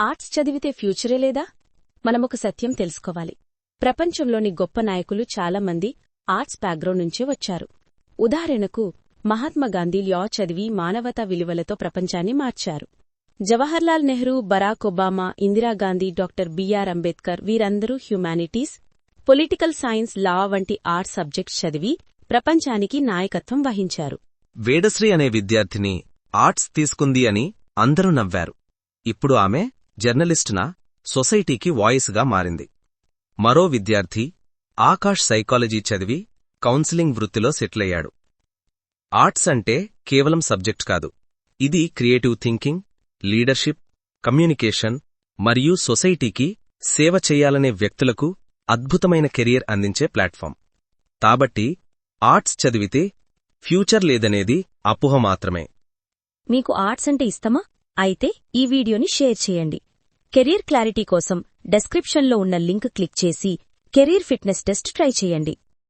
Arts చదివితే ఫ్యూచరే లేదా? మనమొక సత్యం తెలుసుకోవాలి. ప్రపంచంలోని గొప్ప నాయకులు చాలామంది ఆర్ట్స్ బ్యాక్గ్రౌండ్ నుంచే వచ్చారు. ఉదాహరణకు మహాత్మాగాంధీ లా చదివి మానవతా విలువలతో ప్రపంచాన్ని మార్చారు. Jawaharlal Nehru Barack Obama Indira Gandhi doctor BR Ambedkar వీరందరూ హ్యుమానిటీస్ పొలిటికల్ సైన్స్ లా వంటి ఆర్ట్స్ సబ్జెక్ట్స్ చదివి ప్రపంచానికి నాయకత్వం వహించారు. వేడశ్రీ అనే విద్యార్థిని ఆర్ట్స్ తీసుకుంది అని అందరూ నవ్వారు. ఇప్పుడు ఆమె జర్నలిస్టున? సొసైటీకి వాయిస్గా మారింది. మరో విద్యార్థి ఆకాష్ సైకాలజీ చదివి కౌన్సిలింగ్ వృత్తిలో సెటిలయ్యాడు. ఆర్ట్స్ అంటే కేవలం సబ్జెక్ట్ కాదు. ఇది క్రియేటివ్ థింకింగ్ లీడర్షిప్ కమ్యూనికేషన్ మరియు సొసైటీకి సేవ చేయాలనే వ్యక్తులకు అద్భుతమైన కెరియర్ అందించే ప్లాట్ఫామ్. కాబట్టి ఆర్ట్స్ చదివితే ఫ్యూచర్ లేదనేది అపోహ మాత్రమే. మీకు ఆర్ట్స్ అంటే ఇష్టమా? అయితే ఈ వీడియోని షేర్ చేయండి. కెరీర్ క్లారిటీ కోసం డెస్క్రిప్షన్లో ఉన్న లింక్ క్లిక్ చేసి కెరీర్ ఫిట్నెస్ టెస్ట్ ట్రై చేయండి.